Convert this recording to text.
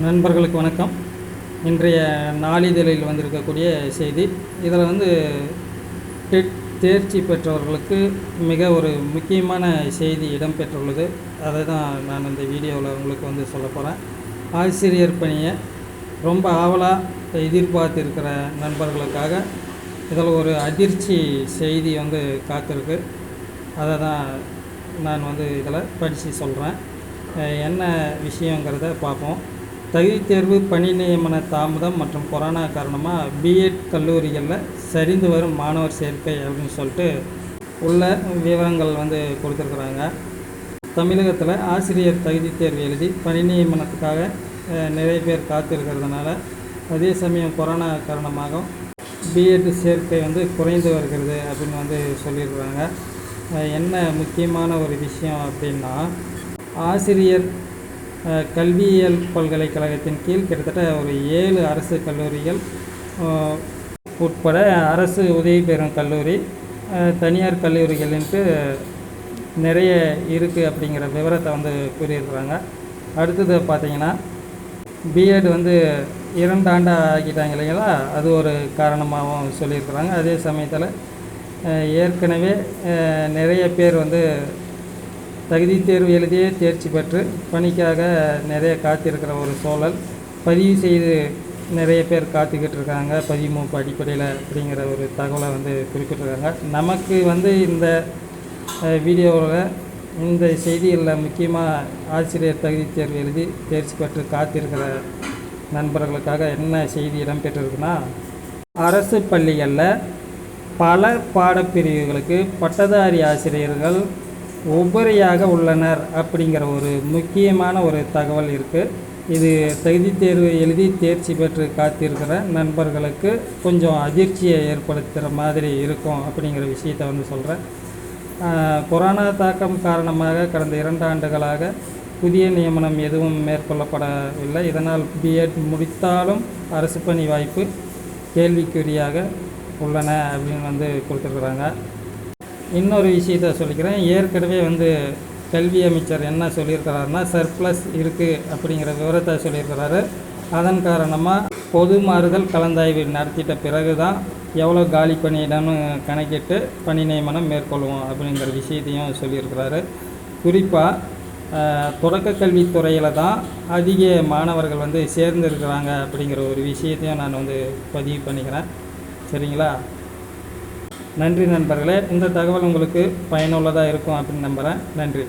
நண்பர்களுக்கு வணக்கம். இன்றைய நாளிதழில் வந்திருக்கக்கூடிய செய்தி. இதில் வந்து டெட் தேர்ச்சி பெற்றவர்களுக்கு மிக ஒரு முக்கியமான செய்தி இடம்பெற்றுள்ளது. அதை தான் நான் இந்த வீடியோவில் உங்களுக்கு வந்து சொல்ல போகிறேன் ஆசிரியர் பணியை ரொம்ப ஆவலாக எதிர்பார்த்துருக்கிற நண்பர்களுக்காக இதில் ஒரு அதிர்ச்சி செய்தி வந்து காத்திருக்கு. அதை தான் நான் வந்து இதில் படித்து சொல்கிறேன் என்ன விஷயங்கிறத பார்ப்போம். தகுதி தேர்வு பணி நியமன தாமதம் மற்றும் கொரோனா காரணமாக பிஎட் கல்லூரிகளில் சரிந்து வரும் மாணவர் சேர்க்கை அப்படின்னு சொல்லிட்டு உள்ள விவரங்கள் வந்து கொடுத்துருக்குறாங்க. தமிழகத்தில் ஆசிரியர் தகுதி தேர்வு எழுதி பணி நியமனத்துக்காக நிறைய பேர் காத்திருக்கிறதுனால அதே சமயம் கொரோனா காரணமாக பிஎட் சேர்க்கை வந்து குறைந்து வருகிறது அப்படின்னு வந்து சொல்லியிருக்கிறாங்க. என்ன முக்கியமான ஒரு விஷயம் அப்படின்னா ஆசிரியர் கல்வியியல் பல்கலைக்கழகத்தின் கீழ் கிட்டத்தட்ட ஒரு ஏழு அரசு கல்லூரிகள் உட்பட அரசு உதவி பெறும் கல்லூரி தனியார் கல்லூரிகள்ன்ட்டு நிறைய இருக்குது அப்படிங்கிற விவரத்தை வந்து கூறியிருக்கிறாங்க. அடுத்தது பார்த்தீங்கன்னா பிஎட் வந்து இரண்டு ஆண்டு ஆக்கிட்டாங்க இல்லைங்களா? அது ஒரு காரணமாகவும் சொல்லியிருக்கிறாங்க. அதே சமயத்தில் ஏற்கனவே நிறைய பேர் வந்து தகுதி தேர்வு எழுதியே தேர்ச்சி பெற்று பணிக்காக நிறைய காத்திருக்கிற ஒரு சூழல். பதிவு செய்து நிறைய பேர் காத்துக்கிட்டு இருக்காங்க. பதிமூப்பு அடிப்படையில் அப்படிங்கிற ஒரு தகவலை வந்து குறிப்பிட்டிருக்காங்க. நமக்கு வந்து இந்த வீடியோவில் இந்த செய்திகளில் முக்கியமாக ஆசிரியர் தகுதி தேர்வு எழுதி தேர்ச்சி பெற்று காத்திருக்கிற நண்பர்களுக்காக என்ன செய்தி இடம்பெற்றிருக்குன்னா அரசு பள்ளிகளில் பல பாடப்பிரிவுகளுக்கு பட்டதாரி ஆசிரியர்கள் உபரியாக உள்ளனர் அப்படிங்கிற ஒரு முக்கியமான ஒரு தகவல் இருக்குது இது தகுதி தேர்வு எழுதி தேர்ச்சி பெற்று காத்திருக்கிற நண்பர்களுக்கு கொஞ்சம் அதிர்ச்சியை ஏற்படுத்துகிற மாதிரி இருக்கும் அப்படிங்கிற விஷயத்தை வந்து சொல்கிறேன் கொரோனா தாக்கம் காரணமாக கடந்த இரண்டு ஆண்டுகளாக புதிய நியமனம் எதுவும் மேற்கொள்ளப்படவில்லை. இதனால் பிஎட் முடித்தாலும் அரசு பணி வாய்ப்பு கேள்விக்குறியாக உள்ளன அப்படின்னு வந்து கொடுத்துருக்குறாங்க. இன்னொரு விஷயத்த சொல்லிக்கிறேன். ஏற்கனவே வந்து கல்வி அமைச்சர் என்ன சொல்லியிருக்கிறாருன்னா சர்ப்ளஸ் இருக்குது அப்படிங்கிற விவரத்தை சொல்லியிருக்கிறாரு. அதன் காரணமாக பொது மாறுதல் கலந்தாய்வு நடத்திட்ட பிறகு தான் எவ்வளோ காலி பணியிடம்னு கணக்கிட்டு பணி நியமனம் மேற்கொள்வோம் அப்படிங்கிற விஷயத்தையும் சொல்லியிருக்கிறாரு. குறிப்பாக தொடக்க கல்வித்துறையில் தான் அதிக மாணவர்கள் வந்து சேர்ந்துருக்கிறாங்க அப்படிங்கிற ஒரு விஷயத்தையும் நான் வந்து பதிவு பண்ணிக்கிறேன். சரிங்களா? நன்றி நண்பர்களே இந்த தகவல் உங்களுக்கு பயனுள்ளதாக இருக்கும் அப்படின்னு நம்புகிறேன் நன்றி.